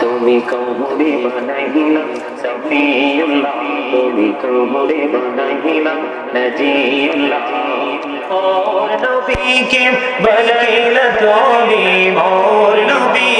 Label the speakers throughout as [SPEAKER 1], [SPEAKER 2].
[SPEAKER 1] তুমি কবরে বানাইলা সফিউল্লাহ। তুমি কবরে বানাইলা নজিউল্লাহ। মোর নবীকে বানাইলা তুমি মোর নবীকে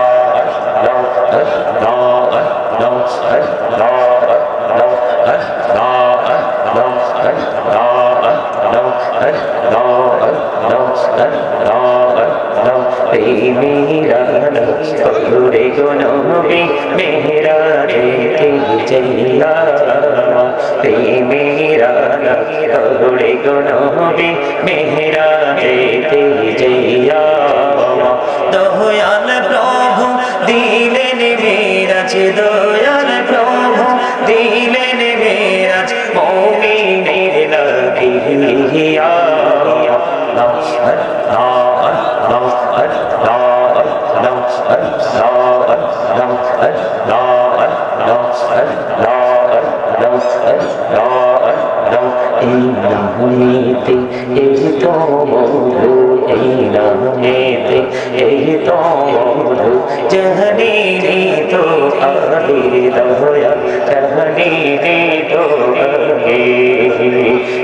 [SPEAKER 1] গুনবি মেহরা দয়াল প্রভু দিলেন মেরাজ দয়াল প্রভু দিলেন মেরাজ মৌমিনের লাগিয়া নামেতে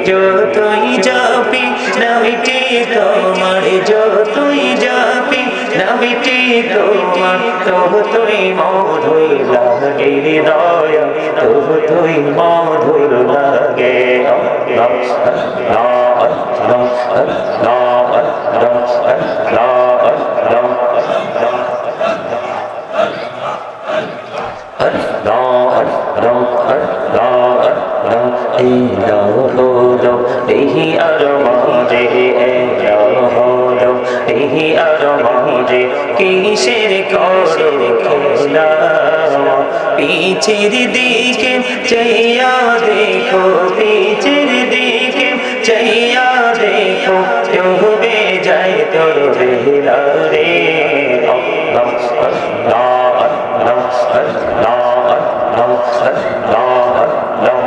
[SPEAKER 1] যতই যাবি নামিটি তোমার যতই যাবি নামিটি তোমার তবু তুই মধুই লাগে দয়া তবু তুই মধুর লাগে এই আর মাঝে এই আর মাঝে কিসের করো খেলা পিছের দিকে চাইয়া দেখো পিছের দিকে চাইয়া দেখো ডুবে যায় তোর বেলা রে জীবন বলিয়া কর সিরে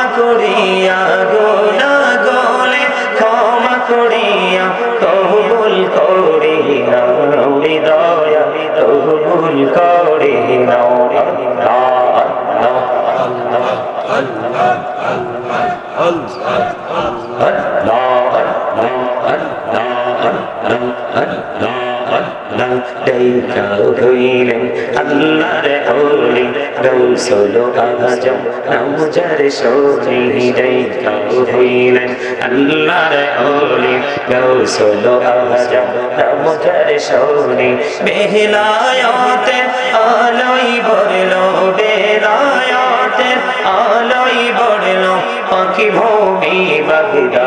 [SPEAKER 1] রৌসল আজম নমজার সহি দেখা হইলেন আল্লাহর হলি রৌসল আজম নমজার সহি বেহলায়তে আলোই বরল বেলায়তে আলোই বরল পাখি ভূমি বাগদা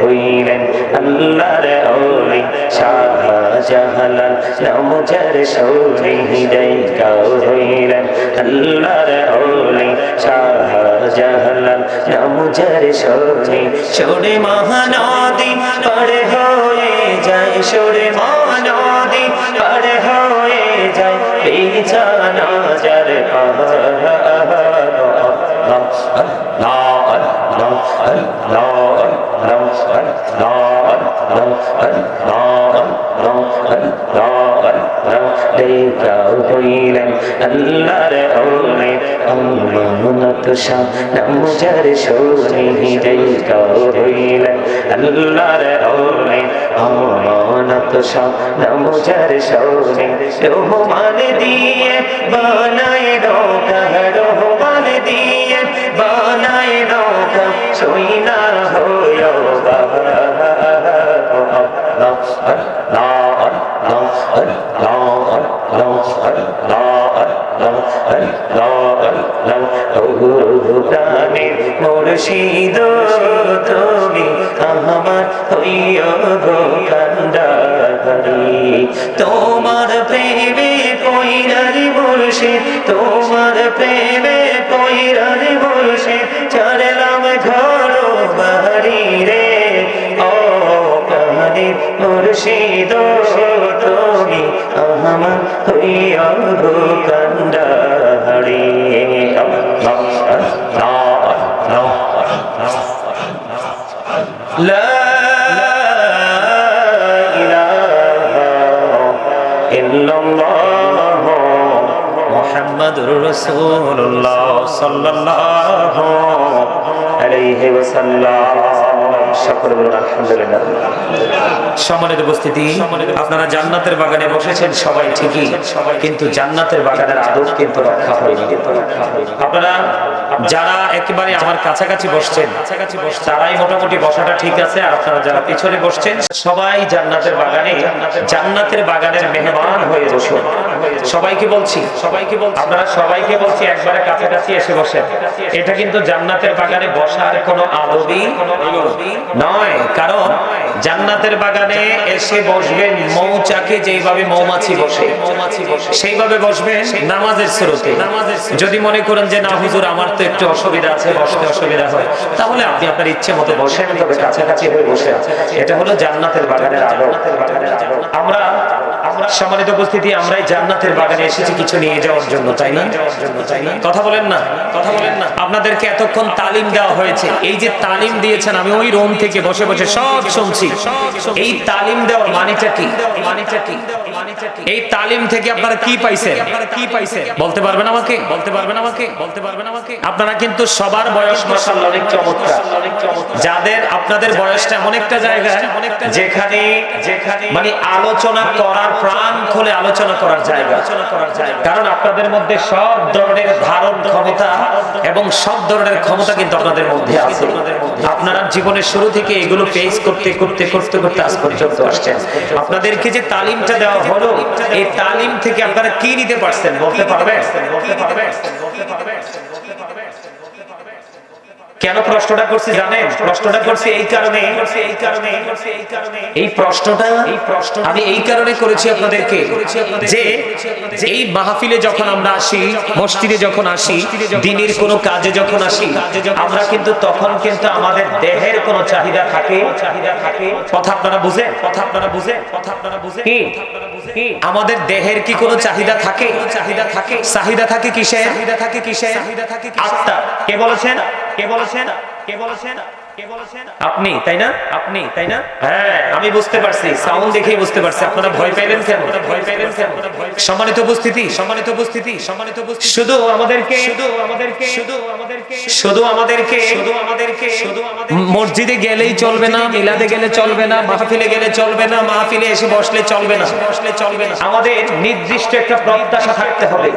[SPEAKER 1] হইলেন আল্লাহর অলি শাহ জাহালাল নমজার সৌরি হৃদয়কাও হইলেন আল্লাহর অলি শাহ জাহালাল নমজার সৌরি সরে মহানদী পরে হয়ে যায়, সরে মহানদী পরে হয়ে যায় বিছানা যার হইলেন নমজার শোনি দেখা হইলেন আল্লাহর ওলি নমজার শোনি রহমান দিয়ে বানায় নৌকা রহমান দিয়ে বানায় নৌকা সই না হয় মুর্শিদ, তুমি আমার হইয় গো কান্দারি তোমার প্রেমে পয়রারি মুর্শিদ, তোমার প্রেমে পয়রারি মুর্শিদ, চড়লাম ঘর বাড়ি রে। ও কাহানি মুর্শিদ, তুমি আমার হইয় গো কান্দারি
[SPEAKER 2] আপনারা জান্নাতের বাগানে বসেছেন, সবাই ঠিকই, কিন্তু জান্নাতের বাগানের আদর কিন্তু রক্ষা হয়নি। আপনারা যারা একেবারে আমার কাছাকাছি বসছেন, তারাই মোটামুটি বসাটা ঠিক আছে, আর আপনারা যারা পিছনে বসছেন, সবাই জান্নাতের বাগানে, জান্নাতের বাগানের মেহমান হয়ে বসুন। সবাইকে বলছি সবাইকে বলছি। আপনারা সবাইকে বলছি, একবারে কাছাকাছি এসে বসেন। এটা কিন্তু জান্নাতের বাগানে বসার কোনো আদবই নয়, কারণ জান্নাতের বাগানে এসে বসবেন মৌচাকে যেইভাবে মৌমাছি বসে। সেইভাবে বসবেন নামাজের স্রোতে যদি মনে করেন যে, না, হুজুর, আমার তো একটু অসুবিধা আছে, বসতে অসুবিধা হয়। তাহলে আপনি আপনার ইচ্ছে মতো বসেন, তবে কাছাকাছি হয়ে বসে এটা হলো জান্নাতের বাগানের আলো আমরা সম্মানিত উপস্থিতি, আমরাই জান্নাতের বাগানে এসেছি কিছু নিয়ে যাওয়ার জন্য, তাই না? কথা বলেন না, কথা বলেন না। আপনাদেরকে এতক্ষণ তালিম দেওয়া হয়েছে। এই যে তালিম দিয়েছেন, আমি ওই রোম থেকে বসে বসে সব শুনছি। এই তালিম দেওয়ার মানেটা কি? মানেটা কি এই তালিম থেকে আপনারা কি পাইছেন? কি পাইছেন? বলতে পারবেন আমাকে? বলতে পারবেন আমাকে? বলতে পারবেন আমাকে? আপনারা কিন্তু সবার বয়স মাসাল্লাহ অনেক চমৎকার। যাদের আপনাদের বয়সটা এমন একটা জায়গায় যেখানে যেখানে মানে আলোচনা করার প্রাণ খুলে আলোচনা করার জায়গা। আলোচনা করার জায়গা। কারণ আপনাদের মধ্যে সব ধরনের ধারণ ক্ষমতা এবং সব ধরনের ক্ষমতা কিন্তু আপনাদের মধ্যে আছে। আপনারা জীবনের শুরু থেকে এগুলো ফেস করতে করতে করতে করতে আজ পর্যন্ত আসছেন। আপনাদেরকে যে তালিমটা দেওয়া হলো এই তালিম থেকে আপনারা কি নিতে পারছেন? বলতে পারবেন? বলতে পারবেন? কেন প্রশ্নটা করছি জানেন? প্রশ্নটা করছি? এই কারণে। এই প্রশ্নটা আমি এই কারণে করেছি আপনাদেরকে যে এই মাহফিলে যখন আমরা আসি মসজিদে যখন আসি দিনের কোনো কাজে যখন আসি আমরা কিন্তু তখন কিন্তু আমাদের দেহের কোনো চাহিদা থাকে। চাহিদা থাকে। কথা আপনারা বুঝেন? কথা আপনারা বুঝেন? কথা আপনারা বুঝেন? কি? কি? আমাদের দেহের কি কোনো চাহিদা থাকে? চাহিদা থাকে? চাহিদা থাকে কিসের? চাহিদা থাকে কিসের? চাহিদা থাকে আত্মা কে বলেছেন? কে বলেছেন? কে বলেছেন? আপনি তাই না? আপনি তাই না? হ্যাঁ আমি বুঝতে পারছি সাউন্ড দেখেই বুঝতে পারছি আপনারা ভয় পাইলেন কেন ভয় পাইলেন কেন সম্মানিত উপস্থিতি সম্মানিত উপস্থিতি সম্মানিত উপস্থিতি। শুধু আমাদেরকে শুধু আমাদেরকে শুধু আমাদেরকে শুধু আমাদেরকে শুধু আমাদেরকে শুধু মসজিদে গেলেই চলবে না মিলাদে গেলে চলবে না মাহফিলে গেলে চলবে না মাহফিলে এসে বসলে চলবে না। বসলে চলবে না। আমাদের নির্দিষ্ট একটা প্রত্যাশা থাকতে হবে।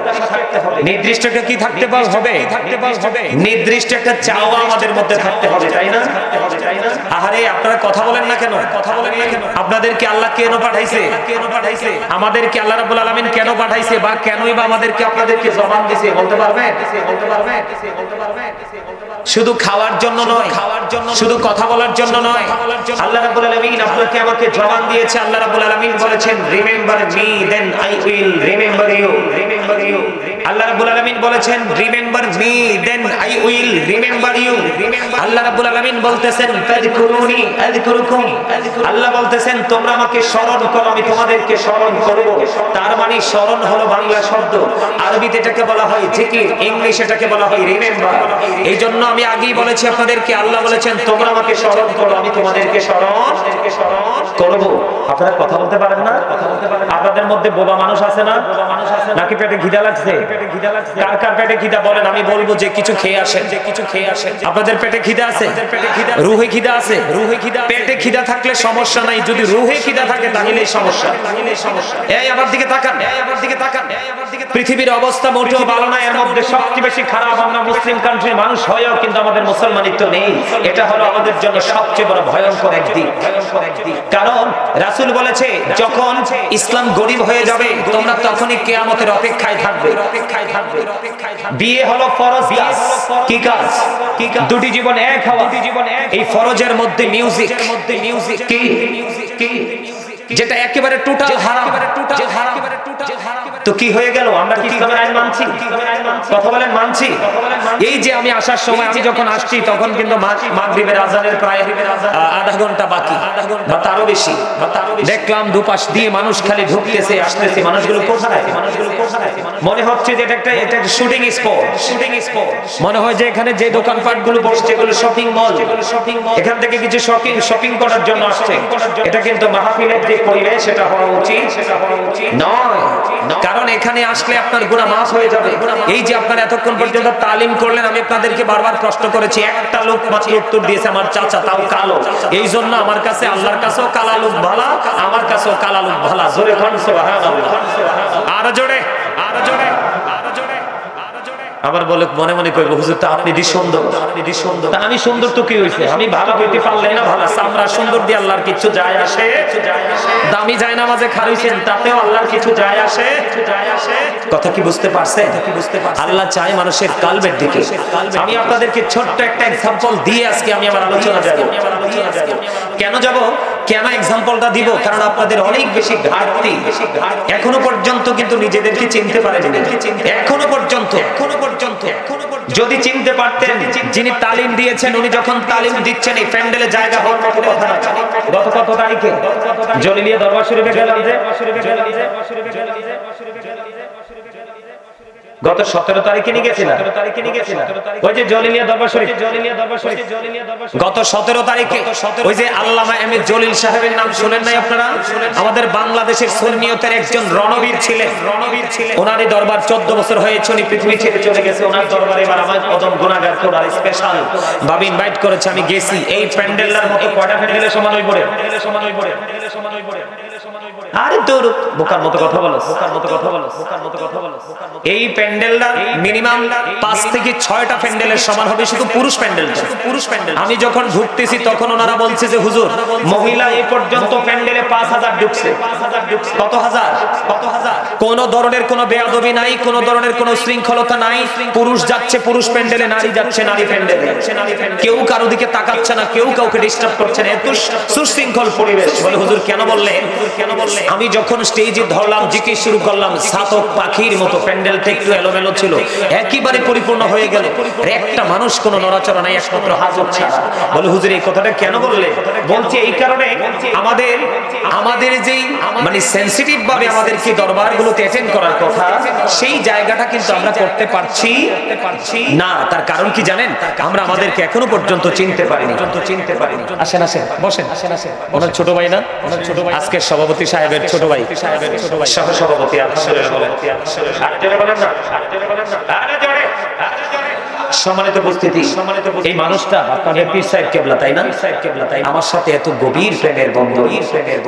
[SPEAKER 2] নির্দিষ্ট একটা কি থাকতে পার হবে? থাকতে হবে? নির্দিষ্ট একটা চাওয়া আমাদের মধ্যে থাকতে হবে তাই না? আহারে আপনারা কথা বলেন না কেন? কথা বলেন না কেন? আপনাদেরকে আল্লাহ কেন পাঠাইছে? কেন পাঠাইছে? আমাদেরকে আল্লাহ রাব্বুল আলামিন কেন পাঠাইছে বা কেনই বা আমাদেরকে আপনাদেরকে জবান দিয়েছে বলতে পারবেন? বলতে পারবেন বলতে পারবেন শুধু খাওয়ার জন্য নয় খাওয়ার জন্য শুধু কথা বলার জন্য নয়। আল্লাহ রাব্বুল আলামিন আপনাকে আমাকে জবান দিয়েছে আল্লাহ রাব্বুল আলামিন বলেছেন remember me then I will remember you remember you Allah রাব্বুল আলামিন বলেছেন remember me then I will remember you Allah রাব্বুল আলামিন বলতেছেন, ফাযকুরুনি আযকুরুকুম। আল্লাহ বলতেছেন, তোমরা আমাকে স্মরণ করো, আমি তোমাদেরকে স্মরণ করব। তার মানে স্মরণ হলো বাংলা শব্দ। আরবিতে এটাকে বলা হয় জিকির, ইংলিশ এটাকে বলা হয় রিমেম্বার এই জন্য আমি আগেই বলেছি আপনাদেরকে, আল্লাহ বলেছেন, তোমরা আমাকে স্মরণ করো, আমি তোমাদেরকে স্মরণ করব। আপনারা কথা বলতে পারেন না? আপনাদের মধ্যে বোবা মানুষ আছে না? নাকি পেটে ঘিদা লাগছে? কার কার পেটে খিদা বলেন আমি বলব যে কিছু খেয়ে আসেন যে কিছু খেয়ে আসেন। আপনাদের পেটে খিদা আছে? পেটে খিদা রুহে খিদা আছে? রুহে খিদা পেটে খিদা থাকলে সমস্যা নাই যদি রুহে খিদা থাকে তাহলেই সমস্যা। তাহলেই সমস্যা। এই আমার দিকে তাকান। এই আমার দিকে তাকান। এই আমার দিকে তাকান। পৃথিবীর অবস্থা মোটেও ভালো না এর মধ্যে সবচেয়ে বেশি খারাপ আমরা মুসলিম কান্ট্রির মানুষ হয়েও কিন্তু আমাদের মুসলমানিত্ব নেই। এটা হলো আমাদের জন্য সবচেয়ে বড় ভয়ঙ্কর একদিক কারণ রাসূল বলেছে যখন ইসলাম গরিব হয়ে যাবে তোমরা তখনই কেয়ামতের অপেক্ষায় থাকবে। বিয়ে হলো ফরজ কাজ। কি কাজ? কি কাজ? দুটি জীবন এক হওয়া। জীবন এক এই ফরজের মধ্যে মিউজিক মধ্যে মিউজিক কি? কি যেটা একেবারে টোটাল হারাম। টোটাল হারাম। তো কি হয়ে গেল? আমরা কি ইসলামের আইন মানছি? কথা বলেন মানছি। এই যে আমি আসার সময় আমি যখন আসছি তখন কিন্তু মাগরিবের আজানের প্রায় আধা ঘণ্টা বাকি। তারও বেশি। দেখলাম দুপাশ দিয়ে মানুষ খালি ঢুকতেছে আসতেছে মানুষগুলো কোথায়? মানুষগুলো কোথায়? মনে হচ্ছে যে এটা একটা এটা একটা শুটিং স্পট শুটিং স্পট মনে হয় যে এখানে যে দোকানপাটগুলো বসছে এগুলো শপিং মল শপিং মল এখান থেকে কিছু শপিং শপিং করার জন্য আসছে। এটা কিন্তু মাহফিলের যে পরিবেশ সেটা হওয়া উচিত সেটা হওয়া উচিত। নয়। কারণ এখানে আসলে আপনার গুণা মাফ হয়ে যাবে। এই যে আপনারা এতক্ষণ পর্যন্ত তালিম করলেন আমি আপনাদেরকে বারবার প্রশ্ন করেছি একটা লোক মাত্র উত্তর দিয়েছে আমার চাচা তাও কালো। এই জন্য আমার কাছে আল্লাহর কাছেও কালা লোক ভালা আমার কাছেও কালা লোক ভালা। জোরে আরও জোরে আরও জোরে। আবার বলে মনে মনে কইব হুজুর তা আপনি দি সুন্দর? আপনি সুন্দর? তা আমি সুন্দর তো কি হইছে? আমি ভালো হইতে পারলে না ভালো আমরা সুন্দর দিয়ে আল্লাহর কিছু যায় আসে। দামি যায় নামাজে খারইছেন তাতেও আল্লাহর কিছু যায় আসে। কথা কি বুঝতে পারছেন? আল্লাহ চায় মানুষের কালবের দিকে। আমি আপনাদেরকে ছোট্ট একটা এক্সাম্পল দিয়ে আজকে আমি আমার আলোচনা যাব। কেন যাব? কেন এক্সাম্পলটা দিব? কারণ আপনাদের অনেক বেশি ঘাটতি। এখনও পর্যন্ত কিন্তু নিজেদেরকে চিনতে পারেনি এখনও পর্যন্ত। এখনও পর্যন্ত যদি চিনতে পারতেন, যিনি তালিম দিয়েছেন, উনি যখন তালিম দিচ্ছেন, এই প্যান্ডেলে জায়গা হওয়ার মতো কথা গত কত তারিখে? জলিলিয়া দরবার শরীফে গেলাম যে? গত সতেরো তারিখে নিয়ে গেছিলাম ওই যে জলিলিয়া দরবার শরীফ। গত সতেরো তারিখে ওই যে আল্লামা এম জলিল সাহেবের নাম শুনেন নাই আপনারা? আমাদের বাংলাদেশের সুন্নিয়তের একজন রণবীর ছিলেন। রণবীর ছিলেন ওনারই দরবার চোদ্দ বছর হয়েছে, উনি পৃথিবী ছেড়ে চলে গেছে। ওনার দরবারে এবার আমার কদম গুণাগার করার স্পেশাল ভাবে ইনভাইট করেছে, আমি গেছি। এই প্যান্ডেলার মতো কয়টা প্যান্ডেলের সমান হই পড়ে সমান হই পড়ে সমান হই পড়ে আরে তোর বোকার মতো কথা বলো বোকার মতো কথা বলো বোকার মতো কথা বলো এই প্যান্ডেলটা মিনিমাম পাঁচ থেকে ছয়টা প্যান্ডেলের সমান হবে, শুধু পুরুষ প্যান্ডেল পুরুষ প্যান্ডেল আমি যখন ঢুকতেছি, তখন ওনারা বলছে যে, হুজুর, মহিলা এ পর্যন্ত কোন ধরনের বেয়াদবি নাই, কোন ধরনের শৃঙ্খলতা নাই। পুরুষ যাচ্ছে, পুরুষ প্যান্ডেলে, নারী যাচ্ছে, নারী প্যান্ডেলে। কেউ কারও দিকে তাকাচ্ছে না, কেউ কাউকে ডিস্টার্ব করছে না। এত সুশৃঙ্খল পরিবেশ। বলে হুজুর, কেন কেন আমি যখন স্টেজে ধরলাম, জিকির শুরু করলাম, সাতক পাখির মতো প্যান্ডেলটা একটু এলোমেলো ছিল। একেবারে পরিপূর্ণ হয়ে গেল। একটা মানুষ কোনো নড়াচড়া নাই, একমাত্র হাজর ছাড়া। বলে হুজুর, এই কথাটা কেন বললে বলছে এই কারণে আমাদের আমাদের যেই মানে সেনসিটিভ ভাবে আমাদেরকে দরবারগুলোতে অ্যাটেন্ড করার কথা সেই জায়গাটা কিন্তু আমরা করতে পারছি। না তার কারণ কি জানেন? আমরা আমাদেরকে এখনও পর্যন্ত চিনতে পারিনি। চিনতে পারিনি। আসেন আসেন বসেন। আসেন আসেন ওনার ছোট ভাই না? ওনার ছোট ভাই আজকের সভাপতি সাহেবের ছোট ভাই। সাহেবের ছোট ভাই। সহ সভাপতি আলহামদুলিল্লাহ। বলেন আরেকজনে বলেন না? আরেকজনে বলেন না? আরে জোরে আরে সম্মানিত উপস্থিতি। সম্মানিত এই মানুষটা আপনাদের পীর সাহেব কেবলা তাই না? সাহেব কেবলা তাই আমার সাথে এত গভীর প্রেমের বন্ধন।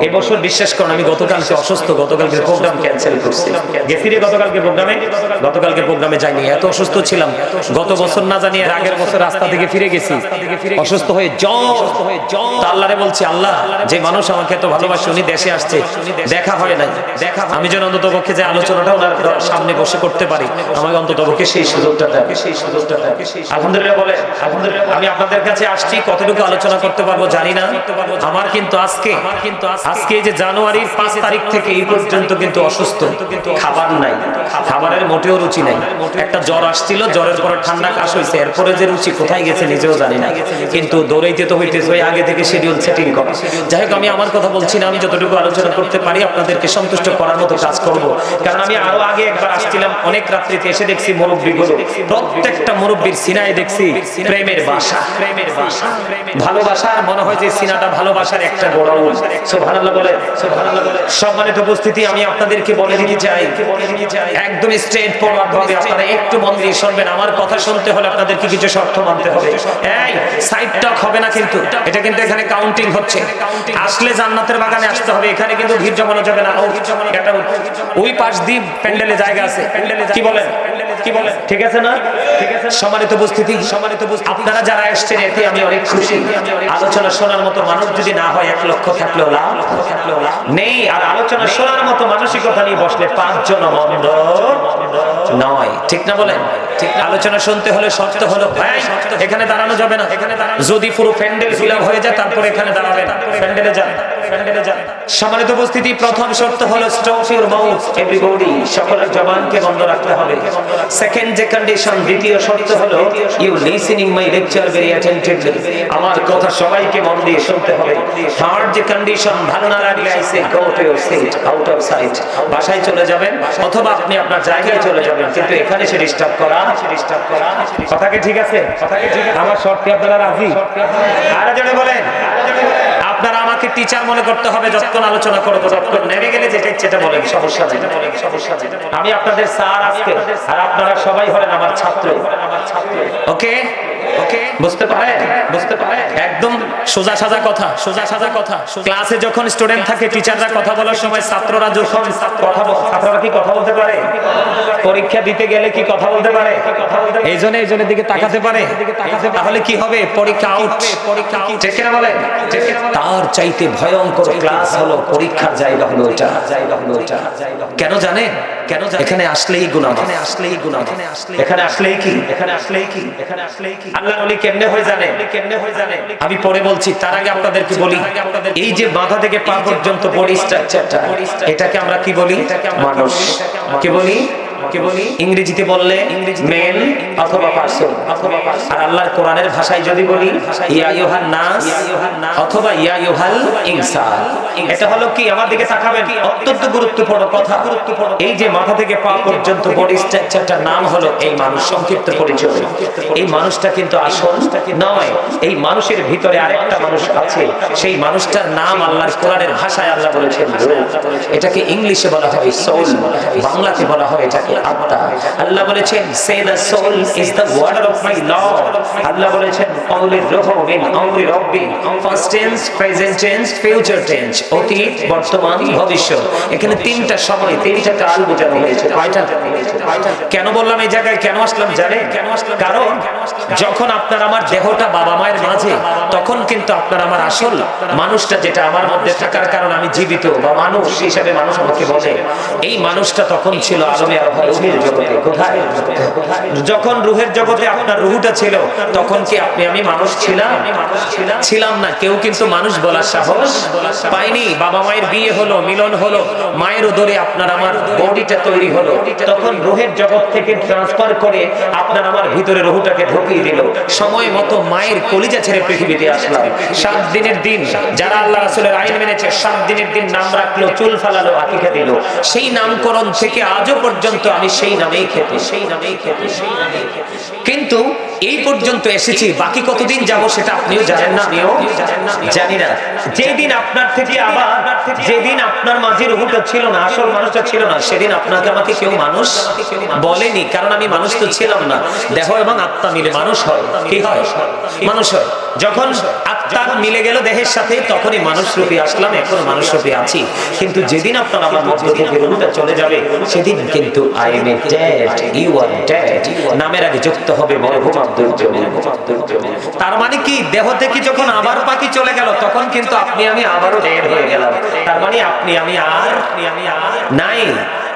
[SPEAKER 2] এই বছর বিশ্বাস করুন আমি গতকালকে অসুস্থ গতকালকে প্রোগ্রাম ক্যান্সেল করছি। গেছি রে গতকালকে প্রোগ্রামে গতকালকে প্রোগ্রামে যাইনি এত অসুস্থ ছিলাম। গত বছর না জানি আগের বছর রাস্তা থেকে ফিরে গেছি। অসুস্থ হয়ে জ্বর। আল্লাহরে বলছি আল্লাহ যে মানুষ আমাকে এত ভালোবাসে উনি দেশে আসছে। দেখা হয় নাই। দেখা আমি যেন অন্তত পক্ষে যে আলোচনাটা ওনার সামনে বসে করতে পারি আমাকে অন্তত পক্ষে সেই সুযোগটা দেয় সেই সুযোগটা দেয় আলহামদুলিল্লাহ বলে আমি আপনাদের কাছে আসছি কতটুকু আলোচনা করতে পারব জানি না। আমার কিন্তু আজকে আজকে যে জানুয়ারির পাঁচ তারিখ থেকে এই পর্যন্ত কিন্তু অসুস্থ। খাবার নাই। খাবারের মোটেও রুচি নাই। একটা জ্বর আসছিল জ্বরের পরে ঠান্ডা কাশ হয়েছে এরপরে যে রুচি কোথায় গেছে নিজেও জানি না। কিন্তু দৌড়াইতে তো হইতেছে ওই আগে থেকে শিডিউল সেটিং করা। যাই হোক আমি আমার কথা বলছি না আমি যতটুকু আলোচনা করতে পারি আপনাদেরকে সন্তুষ্ট করার মতো কাজ করব। কারণ আমি আরও আগে একবার আসছিলাম অনেক রাত্রিতে এসে দেখছি মুরব্বীগুলো। প্রত্যেকটা মুরব্বীর সিনায় দেখছি, প্রেমের বাসা। প্রেমের বাসা ভালোবাসার মনে হয় যে সিনাটা ভালোবাসার একটা বড় সুবহানাল্লাহ বলে, সম্মানিত উপস্থিতি, আমি আপনাদেরকে বলে দিতে চাই, একদম স্ট্রেট ফরওয়ার্ড ভাবে আপনারা একটু মন দিয়ে শুনবেন। আমার কথা শুনতে হলে আপনাদেরকে কিছু শর্ত মানতে হবে। এই সাইড টক হবে না কিন্তু। এটা কিন্তু এখানে কাউন্টিং হচ্ছে। আসলে জান্নাতের বাগানে আসতে হবে। এখানে কিন্তু ভিড় জমানো যাবে না। ওই পাশ দিয়ে প্যান্ডেলে জায়গা আছে। কি বলেন? কি বলেন ঠিক আছে না? ঠিক আছে সম্মানিত উপস্থিতি সম্মানিত আপনারা যারা এসেছেন এতে আমি অনেক খুশি। আলোচনা শোনার মতো মানুষ যদি না হয় এক লক্ষ থাকলেও লাভ নেই। আর আলোচনা শোনার মতো মানসিকতা নিয়ে বসলে পাঁচজন মন্দ নয়। ঠিক না বলেন? ঠিক আলোচনা শুনতে হলে শর্ত হলো এখানে দাঁড়ানো যাবে না। এখানে যদি পুরো প্যান্ডেল ফিল হয়ে যায় তারপর এখানে দাঁড়াবেন। প্যান্ডেলে যান। প্যান্ডেলে যান। সম্মানিত উপস্থিতি প্রথম শর্ত হলো স্টপ ইউর মাউথ এভরিবডি সকলের জবানকে বন্ধ রাখতে হবে। সেকেন্ড যে কন্ডিশন দ্বিতীয় শর্ত হলো you listening my lecture very attentively আমার কথা সবাইকে মন দিয়ে শুনতে হবে। থার্ড যে কন্ডিশন ভালো না লাগলে I say go to your seat out of sight বাসায় চলে যাবেন অথবা আপনি আপনার জায়গায় চলে যাবেন কিন্তু এখানে সে ডিস্টার্ব করা ডিস্টার্ব করা কথা কি ঠিক আছে? কথা কি ঠিক আছে? আমার শর্তে আপনারা রাজি? আর জনে বলেন। আপনারা আমাকে টিচার মনে করতে হবে, যতক্ষণ আলোচনা করব যতক্ষণ নেমে গেলে যেটা সেটা বলেন, সমস্যা বলেন সমস্যা যেটা আমি আপনাদের স্যার আজকে, আর আপনারা সবাই হলেন আমার ছাত্র আমার ছাত্র। ওকে? পরীক্ষা দিতে গেলে কি কথা বলতে পারে? এই জন্য, এই জনের দিকে তাকাতে পারে। তাহলে কি হবে? পরীক্ষা পরীক্ষা বলে তার চাইতে ভয়ঙ্কর ক্লাস হলো পরীক্ষার জায়গা হলো কেন জানেন? কেন? এখানে আসলেই গুনাহ এখানে আসলেই গুনাহ এখানে আসলেই কি? এখানে আসলেই কি? এখানে আসলেই কি? আল্লাহ নবী কেমনে হয়ে জানে? কেমনে হয়ে জানে? আমি পরে বলছি তার আগে আপনাদেরকে বলি এই যে বাধা থেকে পা পর্যন্ত বডি স্ট্রাকচারটা এটাকে আমরা কি বলি? মানুষ। কি বলি? কি বলি? ইংরেজিতে বললে মেন অথবা পার্সন অথবা আর আল্লাহর কোরআনের ভাষায় যদি বলি ইয়া নাস অথবা ইয়া ইনসান এটা হলো কি? আমার দিকে তাকাবেন। অত্যন্ত গুরুত্বপূর্ণ কথা। গুরুত্বপূর্ণ এই যে মাথা থেকে পা পর্যন্ত বডি স্ট্রাকচারটার নাম হলো এই মানুষ সংক্ষিপ্ত পরিচয়। এই মানুষটা কিন্তু আসল নয়। এই মানুষের ভিতরে আরেকটা মানুষ আছে। সেই মানুষটার নাম আল্লাহর কোরআনের ভাষায় আল্লাহ বলেছেন। এটাকে ইংলিশে বলা হয় সোল বাংলাতে বলা হয় এটাকে। এখানে তিনটা সময়, তিনটা কাল বোঝানো হয়েছে। কেন বললাম এই জায়গায়? কেন আসলাম জানে কেন আসলাম কারণ যখন আপনার আমার দেহটা বাবা মায়ের মাঝে, তখন কিন্তু আপনার আমার আসল মানুষটা যেটা আমার মধ্যে থাকার কারণ আমি জীবিত বা মানুষ হিসাবে মানুষ আমাকে বলে। এই মানুষটা তখন ছিল আলমে যখন রুহের জগতে আপনার রুহুটা ছিল, তখন কি আপনি আমি মানুষ ছিলাম? ছিলাম না, কেউ কিন্তু মানুষ বলার সাহস পাইনি বাবা মায়ের বিয়ে হলো, মিলন হলো মায়ের উদরে আপনার আমার বডিটা তৈরি হলো। তখন রুহের জগৎ থেকে ট্রান্সফার করে আপনার আমার ভিতরে রুহুটাকে ঢুকিয়ে দিল। সময় মতো মায়ের কলিজা ছেড়ে পৃথিবীতে আসলাম। সাত দিনের দিন, যারা আল্লাহ রাসূলের আইন মেনেছে, সাত দিনের দিন নাম রাখল, চুল ফালালো আকিকা দিল। সেই নামকরণ থেকে আজও পর্যন্ত আমি সেই নামেই খেতে সেই নামেই খেতে সেই নামেই খেতে কিন্তু এই পর্যন্ত এসেছি, বাকি কতদিন যাব সেটা আপনিও জানেন না। আমিও জানি না। যেদিন আপনার থেকে আবার, যেদিন আপনার মাঝে রুহুটা ছিল না, আসল মানুষটা ছিল না, সেদিন আপনাকে আমাকে কেউ মানুষ বলেনি, কারণ আমি মানুষ তো ছিলাম না। দেহ এবং আত্মা মিলে মানুষ হয়। কি হয়? মানুষ হয়। যখন আত্মা মিলে গেল দেহের সাথে, তখনই মানুষ রূপে আসলাম, এখন মানুষ রূপে আছি। কিন্তু যেদিন আপনার আমার মধ্য থেকে রুহুটা চলে যাবে, সেদিন কিন্তু I am a dead you are dead নামের আগে যুক্ত হবে তার মানে কি? দেহ থেকে যখন আবার পাখি চলে গেল, তখন কিন্তু আপনি আমি আবারও বের হয়ে গেলাম। তার মানে আপনি আমি আর আপনি আমি আর নাই।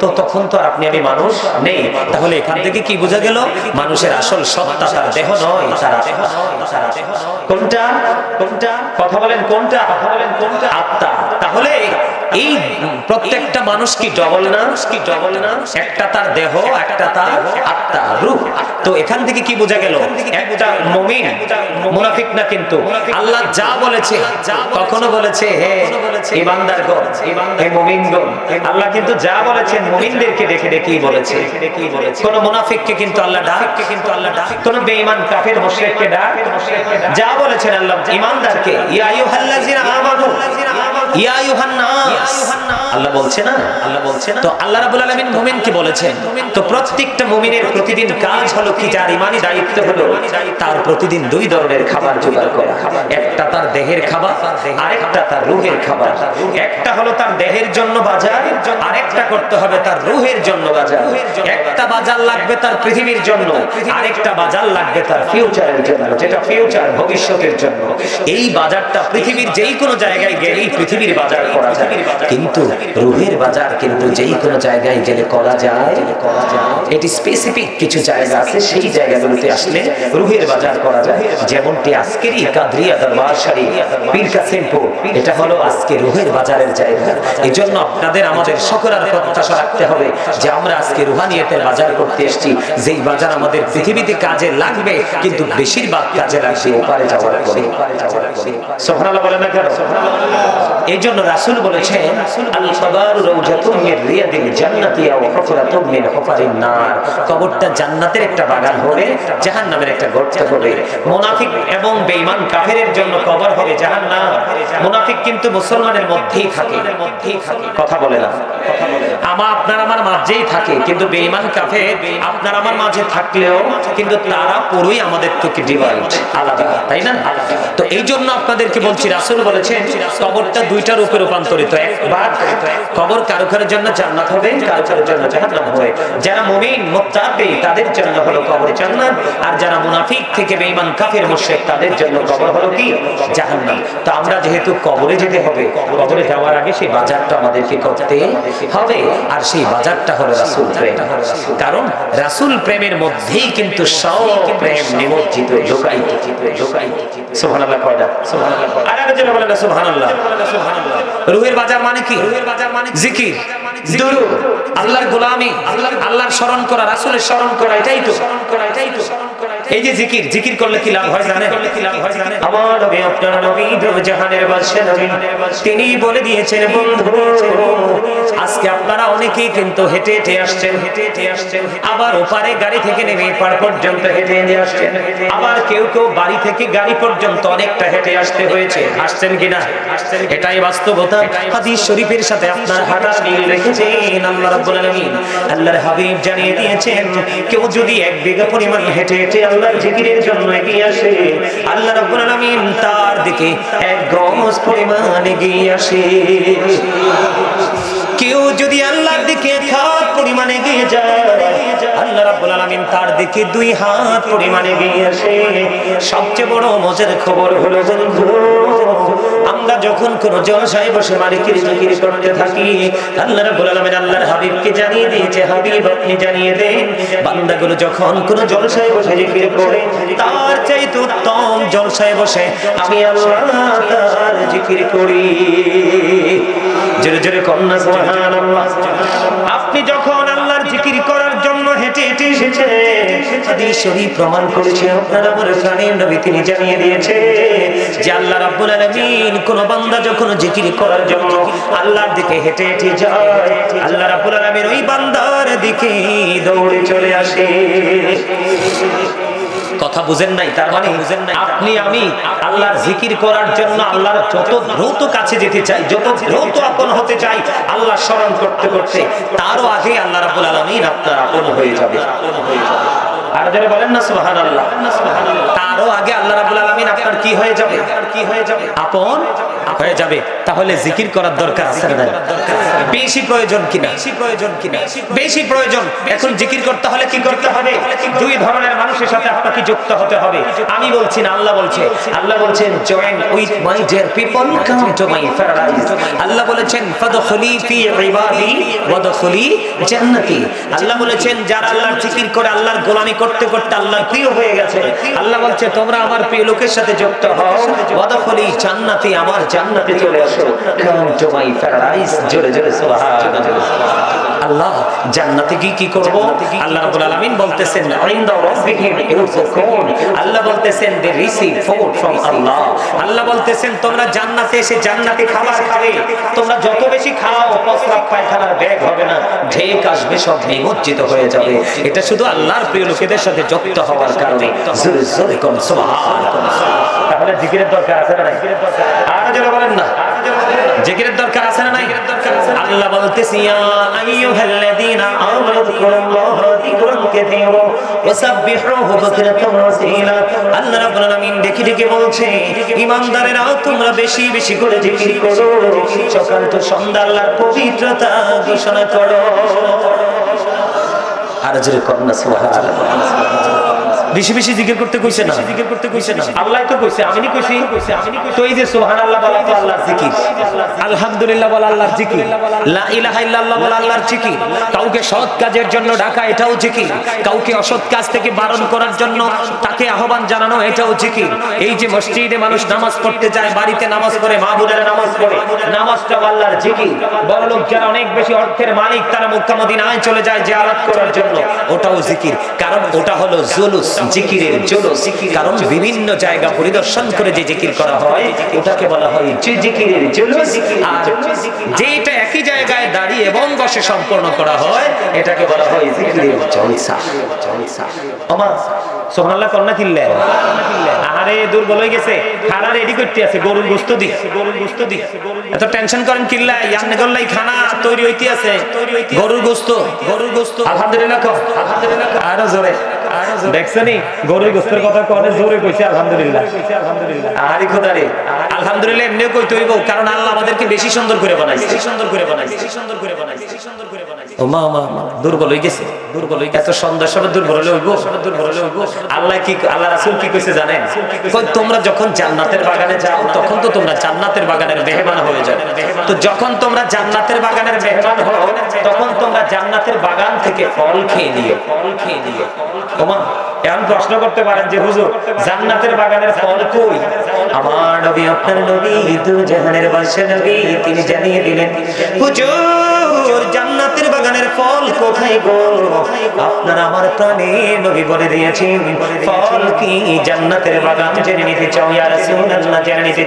[SPEAKER 2] তো তখন তো আপনি আমি মানুষ নেই। তাহলে এখান থেকে কি বোঝা গেল? মানুষের আসল সত্তা তার দেহ নয়, তারা। কোনটা কোনটা? কথা বলেন কোনটা? কথা বলেন কোনটা? আত্মা। তাহলে এই প্রত্যেকটা মানুষ কি ডবল না? কি ডবল না একটা তার দেহ, একটা তার আত্মা রূহ তো এখান থেকে কি বোঝা গেল? একটা মুমিন, মুনাফিক না কিন্তু? আল্লাহ যা বলেছে কখনো বলেছে, হে ইমানদার গণ হে মুমিন গণ আল্লাহ কিন্তু যা বলেছেন, মুমিনদেরকে দেখে দেখেই বলেছে। কোন মুনাফিককে কিন্তু আল্লাহ ডাক কিন্তু আল্লাহ ডাক, কোন বেঈমান কাফের, মুশরিককে ডাক। যা বলেছেন আল্লাহ, ইমানদারকে, ইয়া আইয়ুহাল্লাযিনা আমানু। ইয়া আইয়ুহান আল্লাহ বলছে না? আল্লাহ বলছে না। তো আল্লাহ রাব্বুল আলামিন মুমিনকে বলেছেন? তো প্রত্যেকটা মুমিনের প্রতিদিন কাজ হলো কি? যার ইমানি দায়িত্ব হলো তার প্রতিদিন দুই ধরনের খাবার জোগাড় করা। একটা তার দেহের খাবার আরেকটা তার রুহের খাবার। একটা হলো তার দেহের জন্য বাজার আরেকটা করতে হবে তার রুহের জন্য বাজার। একটা বাজার লাগবে তার পৃথিবীর জন্য আরেকটা বাজার লাগবে তার ফিউচারের জন্য যেটা ফিউচার ভবিষ্যতের জন্য। এই বাজারটা পৃথিবীর যেই কোনো জায়গায় গেলেই পৃথিবীর বাজার করা যায়। কিন্তু রুহের বাজার কিন্তু যেই কোনো জায়গায় গেলে করা যায়। এটি স্পেসিফিক কিছু জায়গা আছে, সেই জায়গাগুলোতে আসলে রুহের বাজার করা যায়। যেমনটি আজকেরই কাদরিয়া দরবার শাড়ি পীর কাসিমপুর এটা হলো আজকে রুহের বাজারের জায়গা। এই জন্য আপনাদের, আমাদের সকলের প্রত্যাশা রাখতে হবে যে আমরা আজকে রুহানিয়তের বাজার করতে এসেছি। যেই বাজার আমাদের পৃথিবীতে কাজে লাগবে, কিন্তু বেশিরভাগ কাজে লাগবে ওপারে যাওয়ার পরে। সোহরাল্লাহ বলে না কেন? এই জন্য রাসূল বলেছেন আল কবর রাউজাতুম মিন রিয়াদিল জান্নাতি ওয়া হুফরাতুম মিন হুফারিন নার। কবরটা জান্নাতের একটা বাগান হবে, জাহান্নামের একটা গর্ত হবে। মুনাফিক এবং বেঈমান কাফেরের জন্য কবর হবে জাহান্নাম। মুনাফিক কিন্তু মুসলমানের মধ্যেই থাকে। কথা বলে না। আমার আপনার আমার মাঝেই থাকে, কিন্তু বেঈমান কাফের আপনার আমার মাঝে থাকলেও কিন্তু তারা পুরোই আমাদের থেকে ডিভাইড আলাদা, তাই না? তো এই জন্য আপনাদেরকে বলছি, রাসূল বলেছেন, কবরটা দুইটা রূপে রূপান্তরিত একবার কবর কারও কারোর জন্য জান্নাত হবে, কারও কারোর জন্য জাহান্নাম হবে। যারা মুমিন, মুত্তাকি, তাদের জন্য হলো কবর জান্নাত, আর যারা মুনাফিক থেকে বেঈমান, কাফের, মুশরিক, তাদের জন্য কবর হলো কি? জাহান্নাম। তো আমরা যেহেতু কবরে যেতে হবে। কবরে যাওয়ার আগে সেই বাজারটা আমাদেরকে করতে হবে। আর সেই বাজারটা হলো রাসূল প্রেম। কারণ রাসূল প্রেমের মধ্যেই কিন্তু সব প্রেম নিমজ্জিত লোকায়িত লোকায়িত সুবহানাল্লাহ। কয়টা মানে আল্লাহর গোলামি, আল্লাহর স্মরণ করা, রাসূলের স্মরণ করা এটাই তো স্মরণ করা, এটাই তো। এই যে জিকির জিকির করলে কি লাভ হয় জানেন? আমার নবী, আপনার নবী জাহানের বাদশা নবী, তিনি বলে দিয়েছেন, বন্ধু, আজকে আপনারা অনেকেই কিন্তু হেঁটে হেঁটে আসছেন। হেঁটে হেঁটে আসছেন আবার ওপারে গাড়ি থেকে নেমে পার পর্যন্ত হেঁটে হেঁটে আসছেন। আবার কেউ কেউ বাড়ি থেকে গাড়ি পর্যন্ত অনেকটা হেঁটে আসতে হয়েছে। আসছেন কিনা এটাই বাস্তবতা। হাদিস শরীফের সাথে আপনার হাঁটা মিল রেখেছেন আল্লাহ রাব্বুল আলামিন। আল্লাহর হাবিব জানিয়ে দিয়েছেন, কেউ যদি এক বিঘা পরিমাণ হেঁটে হেঁটে আল্লাহর জিকিরের জন্য এগিয়ে আসে। আল্লাহ রাব্বুল আলামিন তার দিকে এক গমস পরিমাণ এগিয়ে আসে। কেউ যদি আল্লাহর দিকে হাত পরিমাণে এগিয়ে যায়, আল্লাহ রাব্বুল আলামিন তার দিকে দুই হাত পরিমাণে এগিয়ে আসে। সবচেয়ে বড় মজার খবর হলো বন্ধু আমরা যখন কোন জলসায় বসে মালিকের জিকির করতে থাকি, আল্লাহ রাব্বুল আলামিন আল্লাহর হাবিবকে জানিয়ে দিয়েছে হাবিব, আপনি জানিয়ে দেন, বান্দাগুলো যখন কোন জলসায় বসে জিকির করে, তার চাইতে উত্তম জলসায় বসে, আমি আল্লাহ তার জিকির করি। জোরে জোরে কন্যা আপনি যখন আল্লাহর জিকির করার জন্য হেঁটে হেঁটে এসেছে প্রমাণ করেছে, আপনার জানিয়ে যে কোন বান্দা যখন জিকির করার জন্য আল্লাহর হেঁটে ওই বান্দার দৌড়ে চলে আসে। কথা বুঝেন নাই তার মানে বুঝেন নাই আপনি আমি আল্লাহর জিকির করার জন্য আল্লাহর যত দ্রুত কাছে যেতে চাই যত দ্রুত আপন হতে চাই আল্লাহ স্মরণ করতে করতে তারও আগে আল্লাহ রাব্বুল আলামিন আপনার আপন হয়ে যাবে। আর যারা বলেন না সুবহানাল্লাহ। তারও আগে আল্লাহ রাব্বুল আপনার কি হয়ে যাবে? কি হয়ে যাবে আপন হয়ে যাবে। তাহলে জিকির করার দরকার আছে না বেশি প্রয়োজন কিনা? বেশি প্রয়োজন কিনা? বেশি প্রয়োজন। এখন জিকির করতে হলে কি করতে হবে? দুই ধরনের মানুষের সাথে আপনাকে যুক্ত হতে হবে। আমি বলছি না, আল্লাহ বলছে। আল্লাহ বলছেন join with my dear people come to my Allah বলেছেন ফাদখুলি ফি ইবাদি ওয়াদখুলি আল্লাহ বলেছেন, যারা আল্লাহর জিকির করে আল্লাহর গোলামি করতে করতে আল্লাহর প্রিয় হয়ে গেছে। আল্লাহ বলছে, তোমরা আমার প্রিয় লোকের সাথে যুক্ত হও। জান্নাতি আমার জান্নাতে চলে আসো আল্লাহ, জান্নাতে কি কি আল্লাহ বলতেছেন আল্লাহ বলতেছেন আল্লাহ আল্লাহ বলতেছেন, তোমরা জান্নাতে এসে খাবার খাবে। তোমরা যত বেশি খাও, প্রস্রাব পায়খানার ব্যাগ হবে না। ঢেক আসবে, সব নিমজ্জিত হয়ে যাবে। এটা শুধু আল্লাহর প্রিয় লোকেদের সাথে যুক্ত হওয়ার কারণে। তাহলে জিকিরের দরকার আছে না নাই? আর যারা বলেন না। জিকিরের দরকার আছে না নাই? আল্লাহ বলতেছি ইয়া আইয়ুহাল্লাযীনা আমানু যিকুরুল্লাহ যিকরান কাসীরা ওয়াসাব্বিহুহু বুকরাতান ওয়া আসীলা আল্লাহ রাব্বুল আলামিন দেখি দেখি বলছে ঈমানদারেরা তোমরা বেশি বেশি করে জিকির করো। সকাল তো সন্ধ্যা আল্লাহর পবিত্রতা ঘোষণা করো। আর জোরে কন্যা সুবহানাল্লাহ। বেশি বেশি জিকির করতে কইছে না। জিকির করতে কইছে না। আল্লাহ তো কইছে আমি নি কইছি তো এই যে সুবহানাল্লাহ বলা তো আল্লাহর জিকির। আলহামদুলিল্লাহ বলা আল্লাহর জিকির। লা ইলাহা ইল্লাল্লাহ বলা আল্লাহর জিকির। কাউকে সৎ কাজের জন্য ডাকা এটাও জিকির। কাউকে অসৎ কাজ থেকে বারণ করার জন্য তাকে আহ্বান জানানো এটাও জিকির। এই যে মসজিদে মানুষ নামাজ পড়তে যায় বাড়িতে নামাজ পড়ে মা বোনেরা নামাজ পড়ে নামাজটা আল্লাহর জিকির। বড় লোক যারা অনেক বেশি অর্থের মালিক তারা মক্কা মদিনায় চলে যায় জিয়ারত করার জন্য। ওটাও জিকির। কারণ ওটা হলো জুলুস। জিকিরের জুলুস কারণ বিভিন্ন জায়গা পরিদর্শন করে যে জিকির করা হয়, ওটাকে বলা হয় জিকিরের জুলুস আর যেটা একই জায়গায় দাঁড়িয়ে এবং বসে সম্পন্ন করা হয়, এটাকে বলা হয় জিকিরের জলসা। জলসা ওমা, সুবহানাল্লাহ, কন্যা কিল্লে। আহারে, দুর্বল হয়ে গেছে। খানা রেডি করতে আছে, গরুর গোস্ত দি। গরুর গোস্ত দি এত টেনশন করেন কিল্লা, ইয়ামনে গল্লাই খানা তৈরি হইতে আছে। গরুর গোস্ত। গরুর গোস্ত আলহামদুলিল্লাহ আলহামদুলিল্লাহ আরও জোরে। দেখছনি? গরুর গোস্তের কথা কনে জোরে কইছে আলহামদুলিল্লাহ। খোদারে আলহামদুলিল্লাহ এমনিও কইতে হইব কারণ আল্লাহ আমাদেরকে বেশি সুন্দর করে বানাইছে। বেশি সুন্দর করে বানাইছে বেশি সুন্দর করে বানাইছে বেশি সুন্দর করে বানাইছে। ও মা মা দুর্বল হয়ে গেছে। দুর্বল হয়ে গেছে। দুর্বল হলে হইব। দুর্বল হলে হইব। আল্লাহ কি আল্লাহ রাসূল কি কইছে জানেন? কই তোমরা যখন জান্নাতের বাগানে যাও তখন তো তোমরা জান্নাতের বাগানের মেহমান হয়ে যাও। তো যখন তোমরা জান্নাতের বাগানের মেহমান হও তখন তোমরা জান্নাতের বাগান থেকে ফল খেয়ে নিও। ফল খেয়ে নিও। প্রশ্ন করতে পারেন যে, হুজুর, জান্নাতের বাগানের ফল কই? আমার নবী, আপনার নবী, দু জাহানের নবী, তিনি জানিয়ে দিলেন, হুজুর, জান্নাতের বাগানের ফল কোথায় গো? আপনার আমার প্রাণে নবী বলে দিয়েছেন। ফল কি জান্নাতের বাগান জেনে নিতে চাও? ইয়া রাসূলুল্লাহ, জেনে নিতে